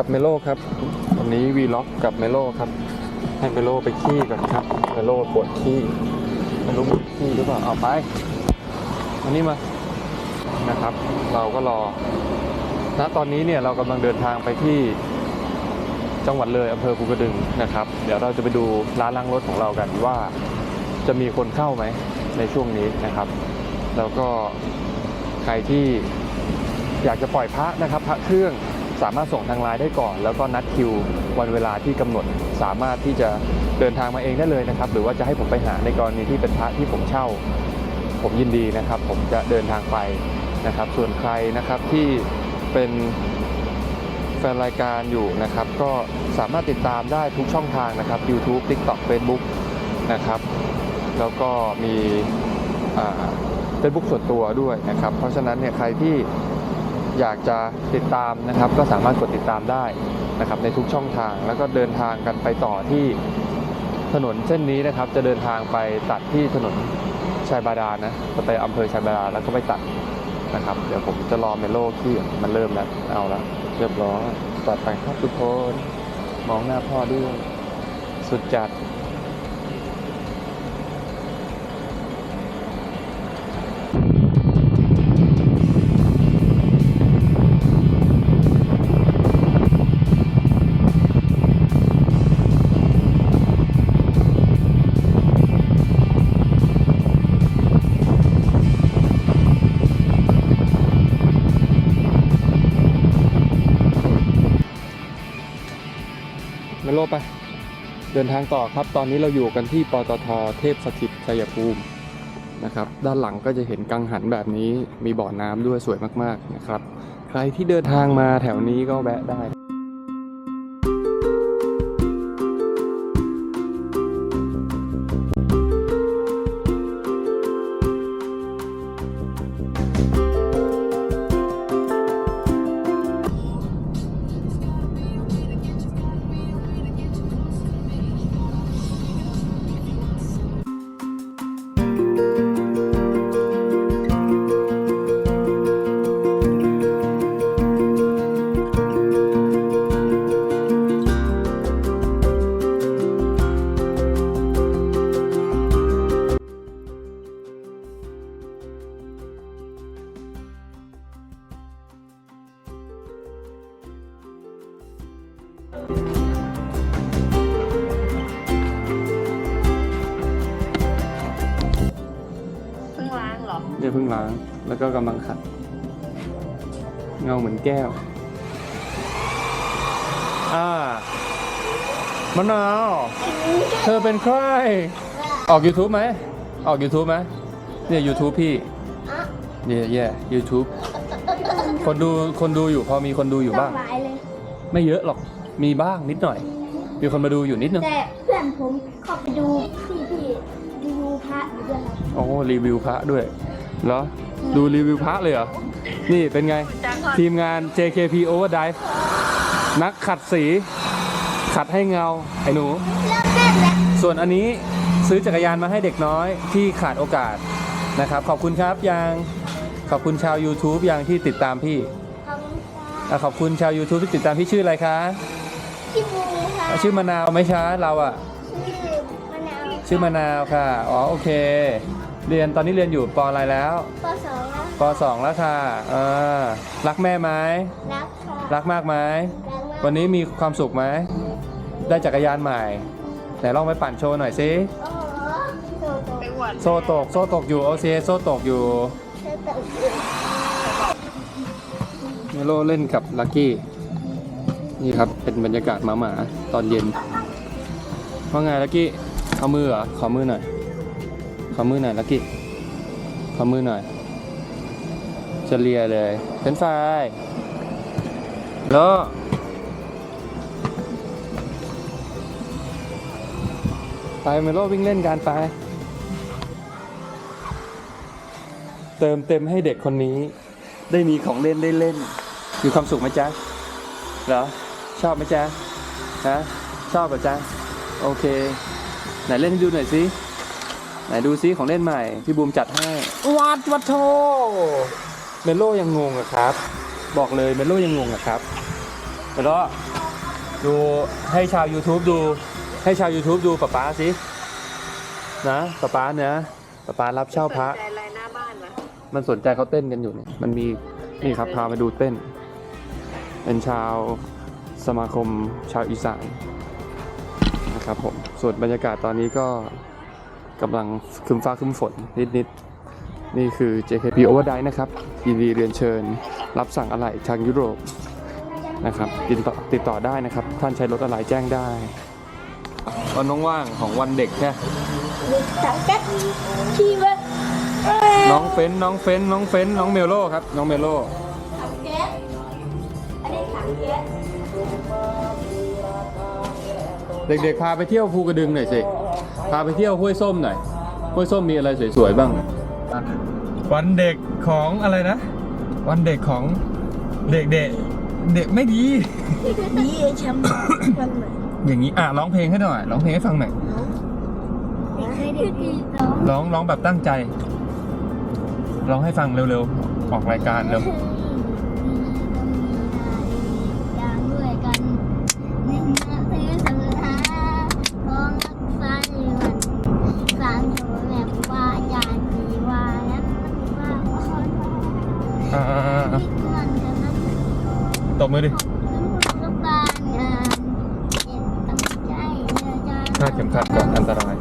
กับเมโลครับ วันนี้วีล็อกกับเมโลครับ ให้เมโลไปขี้ก่อนครับ เมโลปวดขี้ไม่รู้ปวดขี้หรือเปล่าเอาไปอันนี้มานะครับ เราก็รอณตอนนี้เนี่ยเรากำลังเดินทางไปที่จังหวัดเลยอำเภอภูกระดึงนะครับ เดี๋ยวเราจะไปดูร้านล้างรถของเรากันว่าจะมีคนเข้าไหมในช่วงนี้นะครับ แล้วก็ใครที่อยากจะปล่อยพระนะครับ พระเครื่อง สามารถส่งทางไลน์ได้ก่อน แล้วก็นัดคิววันเวลาที่กำหนด สามารถที่จะเดินทางมาเองได้เลยนะครับ หรือว่าจะให้ผมไปหาในกรณีที่เป็นพระที่ผมเช่า ผมยินดีนะครับ ผมจะเดินทางไปนะครับ ส่วนใครนะครับที่เป็นแฟนรายการอยู่นะครับ ก็สามารถติดตามได้ทุกช่องทางนะครับ YouTube TikTok Facebook นะครับ แล้วก็มีเฟซบุ๊กส่วนตัวด้วยนะครับ เพราะฉะนั้นเนี่ยใครที่ อยากจะติดตามนะครับ ก็สามารถกดติดตามได้นะครับในทุกช่องทางแล้วก็เดินทางกันไปต่อที่ถนนเส้นนี้นะครับ จะเดินทางไปตัดที่ถนนชายบาดาลนะจะไปอำเภอชายบาดาลแล้วก็ไปตัดนะครับ เดี๋ยวผมจะรอเมโลที่มันเริ่มแล้วเอาละเรียบร้อยตัดไปครับทุกคนมองหน้าพ่อด้วยสุดจัด เมโลไป เดินทางต่อครับ ตอนนี้เราอยู่กันที่ปตทเทพสถิตชัยภูมินะครับ ด้านหลังก็จะเห็นกังหันแบบนี้มีบ่อน้ำด้วยสวยมากๆนะครับ ใครที่เดินทางมาแถวนี้ก็แวะได้ เพิ่งล้างเหรอเนี่ยเพิ่งล้าง แล้วก็กำลังขัด เงาเหมือนแก้ว อ่ามะนาว เธอเป็นใคร ออก YouTube ไหม ออก YouTube ไหมเนี่ย YouTube พี่เย่เย่ YouTube คนดูคนดูอยู่พอมีคนดูอยู่บ้างหลายเลยไม่เยอะหรอก มีบ้างนิดหน่อย มีคนมาดูอยู่นิดนึง แต่เพื่อนผมเข้าไปดูพี่พี่ดูพระอยู่ด้วยครับโอ้รีวิวพระด้วยเหรอ ดูรีวิวพระเลยเหรอ นี่เป็นไง ทีมงาน JKP Overdrive นักขัดสี ขัดให้เงา ไอ้หนู เริ่มเต้นแล้วส่วนอันนี้ซื้อจักรยานมาให้เด็กน้อยที่ขาดโอกาสนะครับ ขอบคุณครับยังขอบคุณชาว YouTube ยังที่ติดตามพี่ขอบคุณค่ะ อะขอบคุณชาว YouTube ที่ติดตามพี่ชื่ออะไรคะ พี่บูค่ะอะชื่อมะนาวไหม่ช้าเราอะชื่อมะนาวชื่อมะนาวค่ะ อ๋อโอเค เรียนตอนนี้เรียนอยู่ปออะไรแล้วปสองแล้วปสองแล้วค่ะอ่ารักแม่ไหมรักค่ะรักมากไหมรักมากวันนี้มีความสุขไหมได้จักรยานใหม่ไหนลองไปปั่นโชว์หน่อยสิโอ้โหโตโตไปหวัดโซ่ตกโซ่ตกอยู่โอเคโซ่ตกอยู่โตโต เมโลเล่นกับลักกี้ นี่ครับ เป็นบรรยากาศหมาหมาๆตอนเย็นว่าไงลักกี้เอามือเหรอขอมือหน่อยขอมือหน่อยลักกี้ขอมือหน่อยจะเลียเลยเป็นไฟรายแล้วไปเมโลวิ่งเล่นกันไป เติมเต็มให้เด็กคนนี้ ได้มีของเล่นได้เล่น มีความสุขไหมจ๊ะเหรอ ชอบไหมจ๊ะฮะชอบเหรอจ๊ะโอเค ไหนเล่นให้ดูหน่อยสิไหนดูซิของเล่นใหม่ที่บูมจัดให้วัดวัดโทเมโลยังงงอะครับ บอกเลยเมโลยังงงอะครับเอแล้วก็ดูให้ชาว YouTube ดู ให้ชาว YouTube ดูป๊าป๊าสินะป๊าป๊าเนี่ยป๊าป๊ารับเช่าพระสนใจอะไรหน้าบ้านไหมมันสนใจเขาเต้นกันอยู่เนี่ยมันมีนี่ครับพามาดูเต้น เป็นชาว สมาคมชาวอีสานนะครับผมส่วนบรรยากาศตอนนี้ก็กำลังครึมฟ้าครึมฝนนิดๆนี่คือ JKP Overdrive นะครับยินดีเรียนเชิญ รับสั่งอะไหล่ทางยุโรปนะครับติดต่อติดต่อได้นะครับ ท่านใช้รถอะไหล่แจ้งได้ตอนว่างๆของวันเด็กแค่เด็กสังกัดที่ว่าเอ้ยน้องเฟ้นน้องเฟ้นน้องเฟ้นน้องเมโลครับ น้องเมโลถังแก๊สอันนี้ถังแก๊ส เด็กๆพาไปเที่ยวภูกระดึงหน่อยสิพาไปเที่ยวห้วยส้มหน่อยห้วยส้มมีอะไรสวยๆบ้าง วันเด็กของอะไรนะ วันเด็กของเด็กเด็กเด็กไม่ดีนี่แชมป์วันไหนอย่างนี้อะร้องเพลงให้หน่อยร้องเพลงให้ฟังหน่อยให้เด็กดีต่อร้องร้องแบบตั้งใจ ร้องให้ฟังเร็วๆออกรายการเร็ว มือดิทุกการงานเก็บตั้งใจเนื้อใจคาดเข็มขัดก่อนอันตราย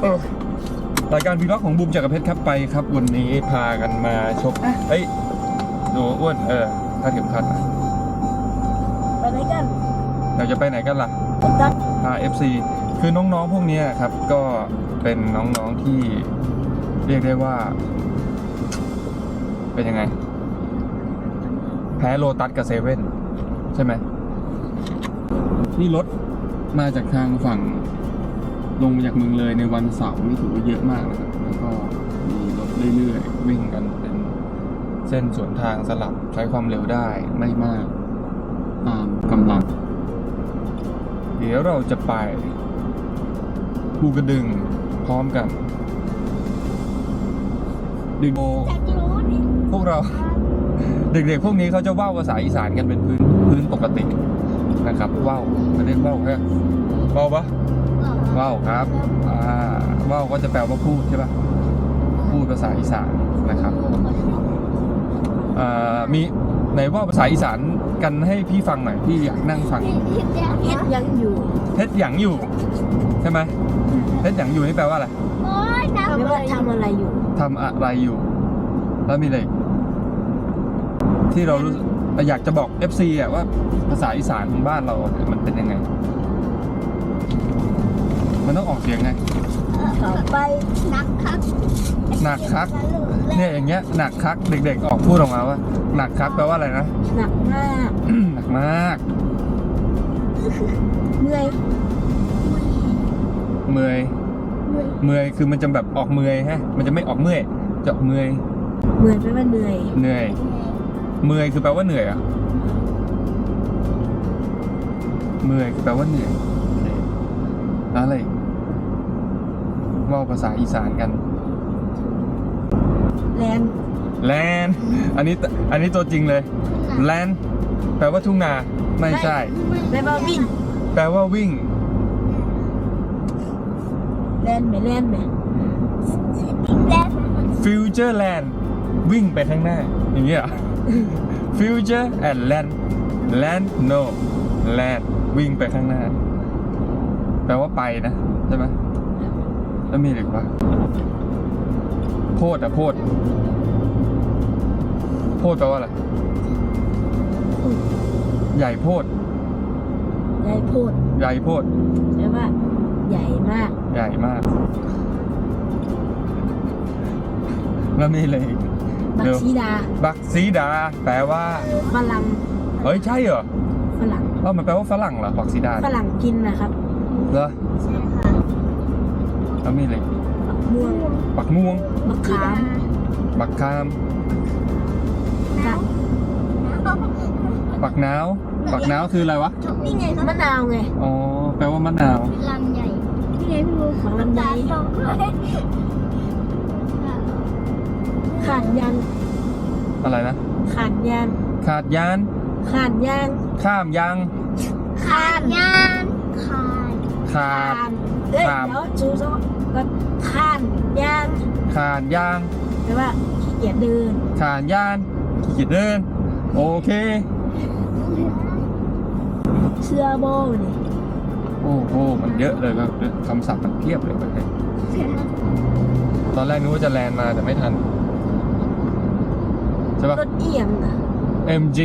เออรายการวีล็อกของบูมจักรเพชรครับไปครับ วันนี้พากันมาชกเอ้ยหนูอ้วนเออคาดเข็มขัดหน่อยไปไหนกันเราจะไปไหนกันล่ะตัดพา FC คือน้องๆพวกเนี้ยครับ ก็เป็นน้องๆที่เรียกได้ว่า เป็นยังไง แพ้โลตัสกับเซเว่นใช่ไหม นี่รถมาจากทางฝั่งลงมาจากเมืองเลยในวันเสาร์นี่ถือว่าเยอะมากนะครับ แล้วก็มีรถเรื่อยๆ วิ่งกันเป็นเส้นสวนทางสลับใช้ความเร็วได้ไม่มากตามกำลัง เดี๋ยวเราจะไปภูกระดึงพร้อมกัน ดึงโอจากจะรู้นี่พวกเรา เด็กๆพวกนี้เขาจะว่าวภาษาอีสานกันเป็นพื้นพื้นปกตินะครับว่าวเขาเรียกว่าวแค่ว่าวปะว่าวครับอ่าว่าวก็จะแปลว่าพูดใช่ปะพูดภาษาอีสานนะครับอ่ามีไหนว่าวภาษาอีสานกันให้พี่ฟังหน่อยพี่อยากนั่งฟังเฮ็ดยังอยู่เฮ็ดหยังอยู่ ใช่ไหมเฮ็ดหยังอยู่นี่แปลว่าอะไรโอ้ยทำอะไรทำอะไรอยู่ทำอะไรอยู่ แล้วมีอะไรอีก ที่เรารู้สึกอยากจะบอก FC อะว่าภาษาอีสานของบ้านเราเนี่ยมันเป็นยังไง มันต้องออกเสียงไงต่อไปนักครับหนักคัก เนี่ยอย่างเงี้ยหนักคักเด็ก ๆ ออกพูดออกมาว่า หนักคักแปลว่าอะไรนะหนักมากหนักมากเมื่อยเมื่อยเมื่อยเมื่อยคือมันจะแบบออกเมื่อยฮะ มันจะไม่ออกเมื่อยจะออกเมื่อยเมื่อยแปลว่าเหนื่อยเหนื่อย เมื่อยคือแปลว่าเหนื่อยเหรอะเมื่อยคือแปลว่าเหนื่อยโอเคแล้วอะไรอีกเว่าภาษาอีสานกันแลนแลนอันนี้อันนี้ตัวจริงเลยแลนแปลว่าทุ่งนาไม่ใช่ แปลว่าวิ่ง แปลว่าวิ่งแลนไหมแลนไหมแลน future land วิ่งไปข้างหน้า อย่างเงี้ยเหรอ future and land land no land วิ่งไปข้างหน้า แปลว่าไปนะ ใช่ไหมแล้วมีอะไรอีกวะโพดอะโพดโพดแปลว่าอะไร ใหญ่โพด ใหญ่พูดใหญ่โพดแปลว่า ใหญ่มาก ใหญ่มาก แล้วมีอะไรอีก บักเดี๋ยวซีดา บักซีดา แปลว่าฝรั่งเฮ้ยใช่เหรอฝรั่งเอ้ามันแปลว่าฝรั่งเหรอบักซีดาฝรั่งกินนะครับเหรอแล้วมีอะไรอีกม่วงบักม่วงมะขามบักคามกะบักนาวบักนาวคืออะไรวะนี่ไงมะนาวไง อ๋อ แปลว่ามะนาวลำใหญ่นี่ไงพี่บูของลำใหญ่ อะไรนะ ขาดยันขาดยาน ขานยางข้ามยัง ขานยานขานขาด เอ้ยขามเดี๋ยวจูซะก็ขานยางขาดยางแปลว่าขี้เกียจเดินขาดยานขี้เกียจเดิน โอเค เสื้อโบนี่โอ้โหมันเยอะเลยครับคำศัพท์มันเพียบเลยประเทศตอนแรกนึกว่าจะแลนมาแต่ไม่ทัน Siapa? Menurut Ian. MG.